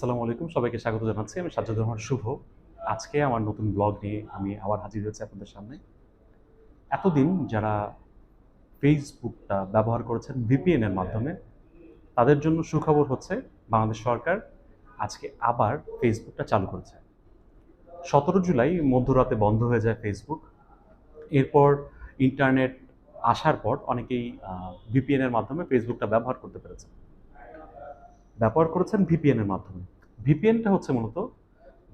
সবাইকে স্বাগত জানাচ্ছি। আমি সাজ্জাদ রহমান, শুভ। আজকে আমার নতুন ব্লগ নিয়ে আমি আবার হাজির হয়েছি আপনাদের সামনে। এতদিন যারা ফেসবুকটা ব্যবহার করেছেন ভিপিএন এর মাধ্যমে, তাদের জন্য সুখবর হচ্ছে বাংলাদেশ সরকার আজকে আবার ফেসবুকটা চালু করেছে। সতেরো জুলাই মধ্যরাতে বন্ধ হয়ে যায় ফেসবুক এরপর ইন্টারনেট আসার পর অনেকেই ভিপিএন এর মাধ্যমে ফেসবুকটা ব্যবহার করতে পেরেছে। ব্যবহার করেছেন ভিপিএন এর মাধ্যমে। ভিপিএনটা হচ্ছে মূলত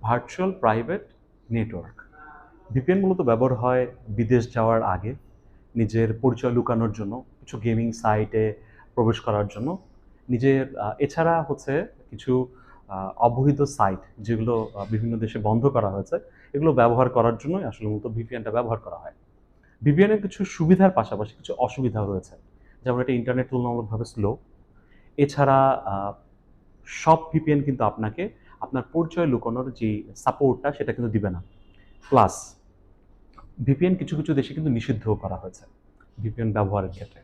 ভার্চুয়াল প্রাইভেট নেটওয়ার্ক ভিপিএন মূলত ব্যবহার হয় বিদেশ যাওয়ার আগে, নিজের পরিচয় লুকানোর জন্য, কিছু গেমিং সাইটে প্রবেশ করার জন্য। নিজের এছাড়া হচ্ছে কিছু অবহিত সাইট যেগুলো বিভিন্ন দেশে বন্ধ করা হয়েছে, এগুলো ব্যবহার করার জন্যই আসলে মূলত ভিপিএনটা ব্যবহার করা হয়। ভিপিএনের কিছু সুবিধার পাশাপাশি কিছু অসুবিধা রয়েছে। যেমন এটা ইন্টারনেট তুলনামূলকভাবে স্লো এছাড়া সব ভিপিএন কিন্তু আপনাকে আপনার পরিচয় লুকানোর যে সাপোর্টটা সেটা কিন্তু দিবে না। প্লাস ভিপিএন কিছু কিছু দেশে কিন্তু নিষিদ্ধ করা হয়েছে ভিপিএন ব্যবহারের ক্ষেত্রে।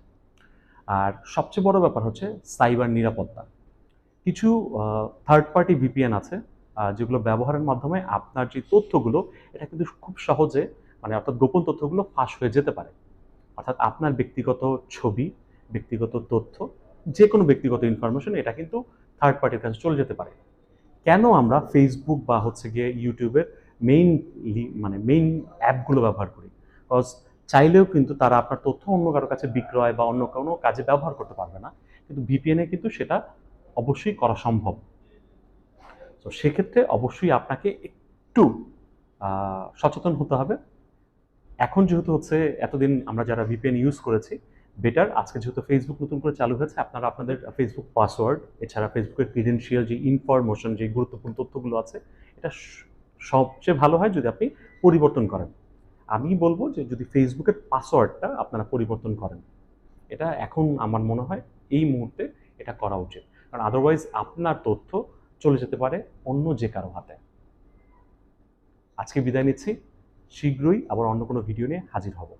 আর সবচেয়ে বড় ব্যাপার হচ্ছে সাইবার নিরাপত্তা। কিছু থার্ড পার্টি ভিপিএন আছে যেগুলো ব্যবহারের মাধ্যমে আপনার যে তথ্যগুলো, এটা কিন্তু খুব সহজে মানে অর্থাৎ গোপন তথ্যগুলো ফাঁস হয়ে যেতে পারে। অর্থাৎ আপনার ব্যক্তিগত ছবি, ব্যক্তিগত তথ্য যে কোনো ব্যক্তিগত ইনফরমেশন এটা কিন্তু থার্ড পার্টির কাছে চলে যেতে পারে। কেন আমরা ফেসবুক বা হচ্ছে গিয়ে ইউটিউবের মেইন মানে মেইন অ্যাপগুলো ব্যবহার করি? বিকজ চাইলেও কিন্তু তারা আপনার তথ্য অন্য কারও কাছে বিক্রয় বা অন্য কোনো কাজে ব্যবহার করতে পারবে না। কিন্তু ভিপিএনে কিন্তু সেটা অবশ্যই করা সম্ভব। তো সেক্ষেত্রে অবশ্যই আপনাকে একটু সচেতন হতে হবে। এখন যেহেতু হচ্ছে এতদিন আমরা যারা ভিপিএন ইউজ করেছি বেটার আজকে যেহেতু ফেসবুক নতুন করে চালু হয়েছে, আপনারা আপনাদের ফেসবুক পাসওয়ার্ড এছাড়া ফেসবুকের ক্রিডেন্সিয়াল যে ইনফরমেশন যে গুরুত্বপূর্ণ তথ্যগুলো আছে, এটা সবচেয়ে ভালো হয় যদি আপনি পরিবর্তন করেন। আমি বলব যে যদি ফেসবুকের পাসওয়ার্ডটা আপনারা পরিবর্তন করেন, এটা এখন আমার মনে হয় এই মুহূর্তে এটা করা উচিত। কারণ আদারওয়াইজ আপনার তথ্য চলে যেতে পারে অন্য যে কারও হাতে। আজকে বিদায় নিচ্ছি। শীঘ্রই আবার অন্য কোনো ভিডিও নিয়ে হাজির হব।